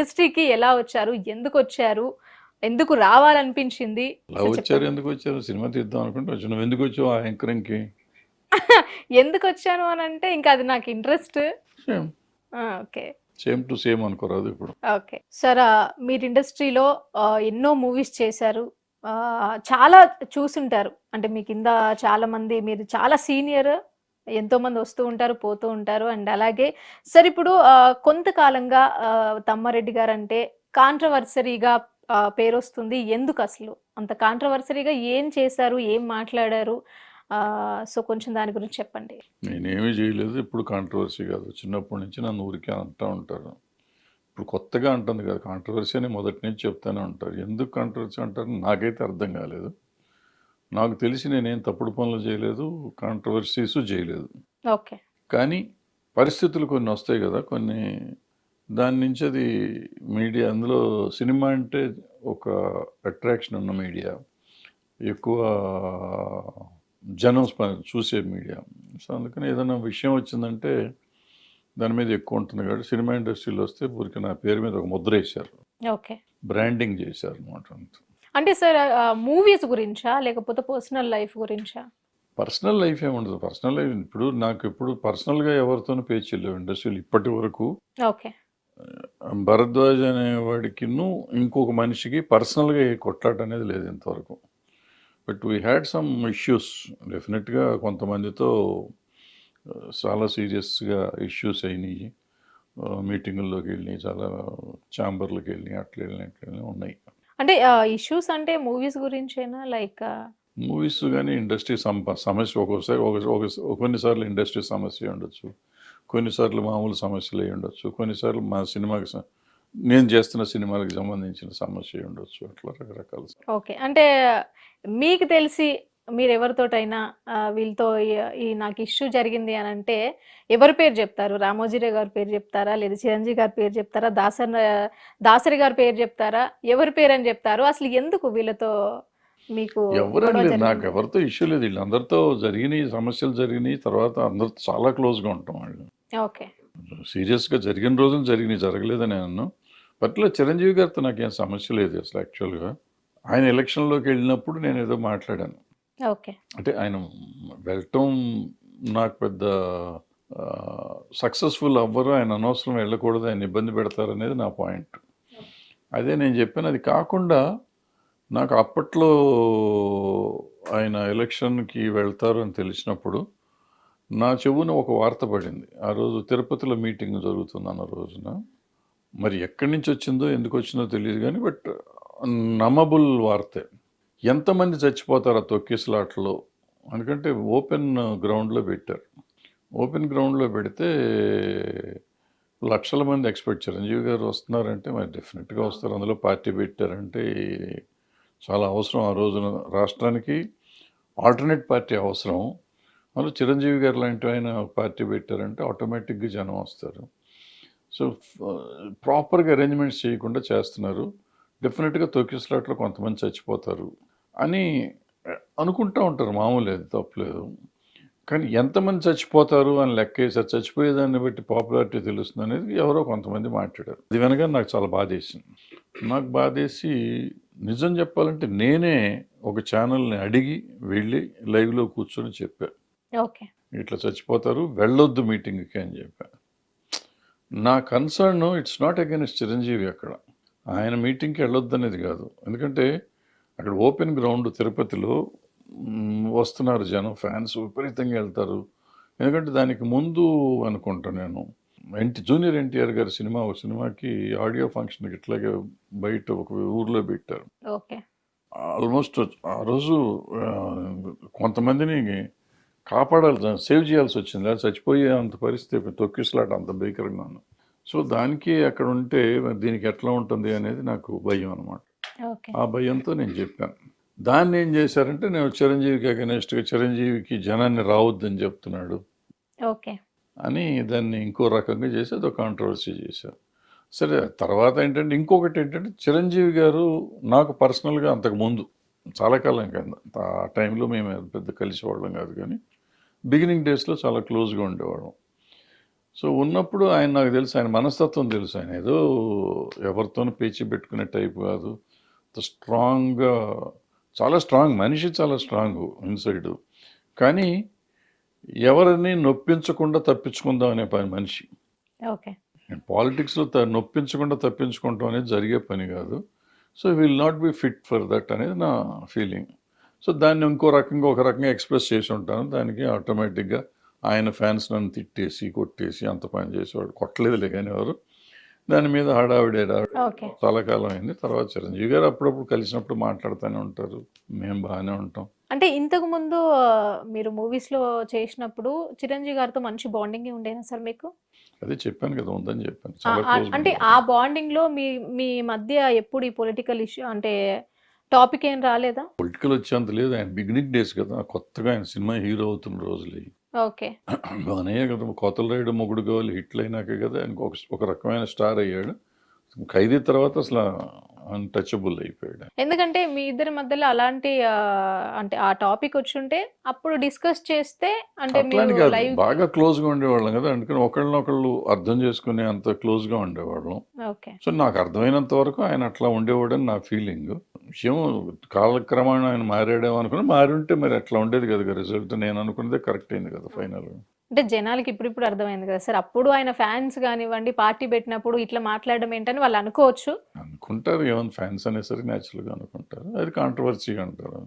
ఇండస్ట్రీకి ఎలా వచ్చారు? ఎందుకు వచ్చారు? ఎందుకు రావాలనిపించింది? వచ్చారు ఎందుకు వచ్చారు? సినిమా తీద్దాం అనుకుంటే వచ్చి నువ్వు ఎందుకు వచ్చావు ఆ యాంకరింగ్కి? ఎందుకు వచ్చాను అని అంటే ఇంకా అది నాకు interest. Okay. Same to same అనుకోరాదు ఇప్పుడు. ఓకే. సార్ మీరు ఇండస్ట్రీలో ఎన్నో మూవీస్ చేశారు. చాలా చూసుంటారు. అంటే మీ కింద చాలా మంది మీరు చాలా సీనియర్ ఎంతో మంది వస్తూ ఉంటారు పోతూ ఉంటారు. అండ్ అలాగే సార్ ఇప్పుడు కొంతకాలంగా తమ్మారెడ్డి గారు అంటే కాంట్రవర్సరీగా పేరు వస్తుంది ఎందుకు అసలు? అంత కాంట్రవర్సరీగా ఏం చేశారు? ఏం మాట్లాడారు? సో కొంచెం దాని గురించి చెప్పండి. నేనేమీ చేయలేదు. ఇప్పుడు కాంట్రవర్సీ కాదు. చిన్నప్పటి నుంచి నన్ను ఊరికే అంటూ ఉంటారు. ఇప్పుడు కొత్తగా అంటుంది కదా కాంట్రవర్సీ అని మొదటి నుంచి చెప్తానే ఉంటారు. ఎందుకు కాంట్రవర్సీ అంటారు? నాకైతే అర్థం కాలేదు. నాకు తెలిసి నేనేం తప్పుడు పనులు చేయలేదు కాంట్రవర్సీస్ చేయలేదు. ఓకే. కానీ పరిస్థితులు కొన్ని వస్తాయి కదా కొన్ని దాని నుంచి అది మీడియా అందులో సినిమా అంటే ఒక అట్రాక్షన్ ఉన్న మీడియా ఎక్కువ జనం చూసే మీడియా. సో అందుకని ఏదైనా విషయం వచ్చిందంటే దాని మీద ఎక్కువ ఉంటుంది కాబట్టి సినిమా ఇండస్ట్రీలో వస్తే ఊరికి నా పేరు మీద ఒక ముద్ర వేశారు. ఓకే. బ్రాండింగ్ చేశారు అనమాట అంటే సార్ మూవీస్ గురించా? లేకపోతే పర్సనల్ లైఫ్ గురించా? పర్సనల్ లైఫ్ ఏముండదు పర్సనల్ లైఫ్ ఇప్పుడు నాకు ఎప్పుడు పర్సనల్గా ఎవరితోనూ పేచి లేవు ఇండస్ట్రీలో ఇప్పటి వరకు. ఓకే. భరద్వాజ్ అనేవాడికిను ఇంకొక మనిషికి పర్సనల్గా ఏ కొట్లాట అనేది లేదు ఇంతవరకు. But we had some issues డెఫినెట్గా కొంతమందితో చాలా సీరియస్గా ఇష్యూస్ అయినాయి. మీటింగుల్లోకి వెళ్ళి చాలా ఛాంబర్లకు వెళ్ళి అట్లా వెళ్ళి అట్లా ఉన్నాయి. అంటే ఇష్యూస్ అంటే మూవీస్ గురించేనా? లైక్ మూవీస్ కానీ ఇండస్ట్రీ సమస్య ఒక్కోసారి ఒక ఒక కొన్నిసార్లు ఇండస్ట్రీ సమస్య ఉండొచ్చు. కొన్నిసార్లు మామూలు సమస్యలు అయి ఉండొచ్చు. కొన్నిసార్లు మా సినిమాకి నేను చేస్తున్న సినిమాలకు సంబంధించిన సమస్య ఉండొచ్చు. అట్లా రకరకాల ఓకే. అంటే మీకు తెలిసి మీరు ఎవరితోటైనా వీళ్ళతో ఈ- నాకు ఇష్యూ జరిగింది అని అంటే ఎవరి పేరు చెప్తారు? రామోజీరావు గారి పేరు చెప్తారా? లేదా చిరంజీవి గారి పేరు చెప్తారా? దాసరి దాసరి గారి పేరు చెప్తారా? ఎవరి పేరు అని చెప్తారు? అసలు ఎందుకు వీళ్ళతో మీకు లేదు నాకు? ఎవరితో ఇష్యూ లేదు. వీళ్ళందరితో జరిగినాయి సమస్యలు జరిగినాయి తర్వాత అందరితో చాలా క్లోజ్గా ఉంటాం వాళ్ళు. ఓకే. సీరియస్గా జరిగిన రోజులు జరిగినాయి జరగలేదని అన్నాను బట్లో చిరంజీవి గారితో నాకేం సమస్య లేదు అసలు యాక్చువల్గా. ఆయన ఎలక్షన్లోకి వెళ్ళినప్పుడు నేను ఏదో మాట్లాడాను. ఓకే. అంటే ఆయన వెళ్ళటం నాకు పెద్ద సక్సెస్ఫుల్ అవ్వరు. ఆయన అనవసరం వెళ్ళకూడదు. ఆయన ఇబ్బంది పెడతారు అనేది నా పాయింట్. అదే నేను చెప్పాను. అది కాకుండా నాకు అప్పట్లో ఆయన ఎలక్షన్కి వెళ్తారు అని తెలిసినప్పుడు నా చెవున ఒక వార్త పడింది. ఆ రోజు తిరుపతిలో మీటింగ్ జరుగుతుందన్న రోజున. మరి ఎక్కడి నుంచి వచ్చిందో ఎందుకు వచ్చిందో తెలియదు కానీ బట్ నమ్మబుల్ వార్తే. ఎంతమంది చచ్చిపోతారు ఆ తొక్కిసలాటలో ఎందుకంటే ఓపెన్ గ్రౌండ్లో పెట్టారు. ఓపెన్ గ్రౌండ్లో పెడితే లక్షల మంది ఎక్స్పెక్ట్ చిరంజీవి గారు వస్తున్నారంటే మరి డెఫినెట్గా వస్తారు. అందులో పార్టీ పెట్టారంటే చాలా అవసరం ఆ రోజున. రాష్ట్రానికి ఆల్టర్నేట్ పార్టీ అవసరం. అందులో చిరంజీవి గారు లాంటి ఆయన పార్టీ పెట్టారంటే ఆటోమేటిక్గా జనం వస్తారు. సో ప్రాపర్గా అరేంజ్మెంట్స్ చేయకుండా చేస్తున్నారు. డెఫినెట్గా తొక్కిసలాట్లో కొంతమంది చచ్చిపోతారు. అని అనుకుంటూ ఉంటారు. మామూలు అది తప్పలేదు కానీ ఎంతమంది చచ్చిపోతారు అని లెక్క వేసారు. చచ్చిపోయేదాన్ని బట్టి పాపులారిటీ తెలుస్తుంది అనేది ఎవరో కొంతమంది మాట్లాడారు. అది వెనక నాకు చాలా బాధేసింది. నాకు బాధేసి నిజం చెప్పాలంటే నేనే ఒక ఛానల్ని అడిగి వెళ్ళి లైవ్లో కూర్చొని చెప్పా. ఓకే. ఇట్లా చచ్చిపోతారు వెళ్ళొద్దు మీటింగ్కి అని చెప్పా. నా concern it's not against Chiranjeevi అక్కడ. ఆయన మీటింగ్కి వెళ్ళొద్దు అనేది కాదు. ఎందుకంటే అక్కడ ఓపెన్ గ్రౌండ్ తిరుపతిలో వస్తున్నారు జనం ఫ్యాన్స్ విపరీతంగా వెళ్తారు. ఎందుకంటే దానికి ముందు అనుకుంటా నేను ఎన్టీ జూనియర్ ఎన్టీఆర్ గారి సినిమా ఒక సినిమాకి ఆడియో ఫంక్షన్కి ఇట్లాగే బయట ఒక ఊర్లో పెట్టారు. ఆల్మోస్ట్ ఆ రోజు కొంతమందిని కాపాడాలి సేవ్ చేయాల్సి వచ్చింది. అది చచ్చిపోయే అంత పరిస్థితి తొక్కిసలాట అంత భీకరంగా ఉంది సో దానికి అక్కడ ఉంటే దీనికి ఎట్లా ఉంటుంది అనేది నాకు భయం అనమాట ఆ భయంతో నేను చెప్పాను. దాన్ని ఏం చేశారంటే నేను చిరంజీవికి అగెనెస్ట్గా చిరంజీవికి జనాన్ని రావద్దని చెప్తున్నాడు ఓకే. అని దాన్ని ఇంకో రకంగా చేసి అదొక కాంట్రవర్సీ చేశారు. సరే తర్వాత ఏంటంటే ఇంకొకటి ఏంటంటే చిరంజీవి గారు నాకు పర్సనల్గా అంతకు ముందు చాలా కాలం కింద ఆ టైంలో మేము పెద్ద కలిసేవాళ్ళం కాదు కానీ బిగినింగ్ డేస్లో చాలా క్లోజ్గా ఉండేవాళ్ళం. సో ఉన్నప్పుడు ఆయన నాకు తెలుసు ఆయన మనస్తత్వం తెలుసు. ఆయన ఏదో ఎవరితోనూ పేచి పెట్టుకునే టైప్ కాదు. స్ట్రాంగ్గా చాలా స్ట్రాంగ్ మనిషి చాలా స్ట్రాంగ్ ఇన్సైడ్ కానీ ఎవరిని నొప్పించకుండా తప్పించుకుందాం అనే పని మనిషి. ఓకే. పాలిటిక్స్లో నొప్పించకుండా తప్పించుకుంటాం అనేది జరిగే పని కాదు. So will not be fit for that అనేది నా ఫీలింగ్ సో దాన్ని ఇంకో రకంగా ఒక రకంగా ఎక్స్ప్రెస్ చేసి ఉంటాను. దానికి ఆటోమేటిక్గా ఆయన ఫ్యాన్స్ నన్ను తిట్టేసి కొట్టేసి అంత పని చేసేవాడు. కొట్టలేదులే కానీ ఎవరు. దాని మీద హడావిడి చాలా కాలం అయింది తర్వాత చిరంజీవి గారు అప్పుడప్పుడు కలిసినప్పుడు మాట్లాడుతూనే ఉంటారు. మేము బాగానే ఉంటాం. అంటే ఇంతకు ముందు మీరు మూవీస్లో చేసినప్పుడు చిరంజీవి గారితో మంచి బాండింగ్ ఉండేనా సార్ మీకు? అదే చెప్పాను కదా ఉందని చెప్పాను. అంటే ఆ బాండింగ్లో మీ మీ మధ్య ఎప్పుడు ఈ పొలిటికల్ ఇష్యూ అంటే టాపిక్ ఏం రాలేదా? పొలిటికల్ వచ్చేంత లేదు. ఆయన బిగినింగ్ డేస్ కదా. కొత్తగా ఆయన సినిమా హీరో అవుతున్న రోజులు. ఓకే. బాగానే కదా కోతల రైడు మొగుడు కావాలి హిట్లు అయినాక కదా ఆయనకు ఒక ఒక రకమైన స్టార్ అయ్యాడు. ఖైదీ తర్వాత అసలు అన్టచబుల్ అయిపోయాడు. ఎందుకంటే మీ ఇద్దరి మధ్యలో అలాంటి అంటే ఆ టాపిక్ వచ్చుంటే అప్పుడు డిస్కస్ చేస్తే అంటే బాగా క్లోజ్గా ఉండేవాళ్ళం కదా అందుకని ఒకళ్ళనొకళ్ళు అర్థం చేసుకునే అంత క్లోజ్గా ఉండేవాళ్ళం. ఓకే. సో నాకు అర్థమైనంత వరకు ఆయన అట్లా ఉండేవాడని నా ఫీలింగ్. విషయం కాలక్రమాన్ని ఆయన మారాడేమో అనుకుని మారి ఉంటే మరి అట్లా ఉండేది కదా రిజల్ట్ నేను అనుకున్నదే కరెక్ట్ అయింది కదా ఫైనల్. అంటే జనాలకి ఇప్పుడు ఇప్పుడు అర్థమైంది కదా సార్. అప్పుడు ఆయన ఫ్యాన్స్ కానివ్వండి పార్టీ పెట్టినప్పుడు ఇట్లా మాట్లాడడం ఏంటని వాళ్ళు అనుకోవచ్చు. అనుకుంటారు. ఏమైనా ఫ్యాన్స్ అనేసరికి న్యాచురల్గా అనుకుంటారు. అది కాంట్రవర్సీ అంటారు.